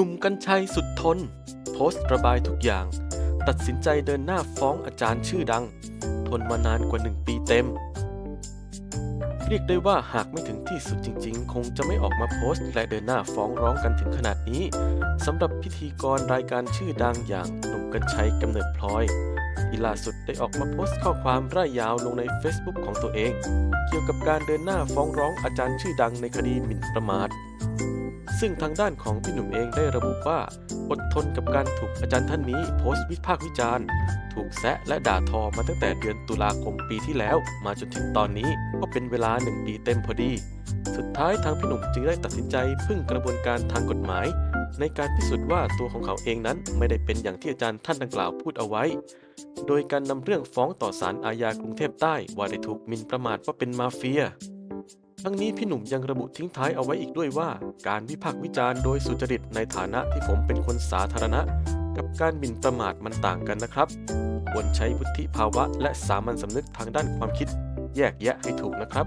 หนุ่มกัญชัยสุดทน โพสต์ระบายทุกอย่าง ตัดสินใจเดินหน้าฟ้องอาจารย์ชื่อดัง ทนมานานกว่าหนึ่งปีเต็ม เรียกได้ว่าหากไม่ถึงที่สุดจริงๆ คงจะไม่ออกมาโพสต์ และเดินหน้าฟ้องร้องกันถึงขนาดนี้สำหรับพิธีกรรายการชื่อดังอย่างหนุ่มกัญชัยกำเนิดพลอยที่ล่าสุดได้ออกมาโพสต์ข้อความร่ายยาวลงใน Facebook ของตัวเอง เกี่ยวกับการเดินหน้าฟ้องร้องอาจารย์ชื่อดังในคดีหมิ่นประมาท ซึ่งทางด้านของพี่หนุ่มเองได้ระบุว่า อดทนกับการถูกอาจารย์ท่านนี้โพสต์วิพากษ์วิจารณ์ ถูกแซะและด่าทอมาตั้งแต่เดือนตุลาคมปีที่แล้ว มาจนถึงตอนนี้ก็เป็นเวลาหนึ่งปีเต็มพอดี สุดท้ายทางพี่หนุ่มจึงได้ตัดสินใจพึ่งกระบวนการทางกฎหมาย ในการพิสูจน์ว่าตัวของเขาเองนั้นไม่ได้เป็นอย่างที่อาจารย์ท่านดังกล่าวพูดเอาไว้ โดยการนำเรื่องฟ้องต่อศาลอาญากรุงเทพใต้ว่าได้ถูกหมิ่นประมาทว่าเป็นมาเฟีย ทั้งนี้พี่หนุ่มยังระบุทิ้งท้ายเอาไว้อีกด้วยว่า การวิพากษ์วิจารณ์โดยสุจริตในฐานะที่ผมเป็นคนสาธารณะ กับการบินประมาทมันต่างกันนะครับควรใช้วุฒิภาวะและสามัญสำนึกทางด้านความคิด แยกแยะให้ถูกนะครับ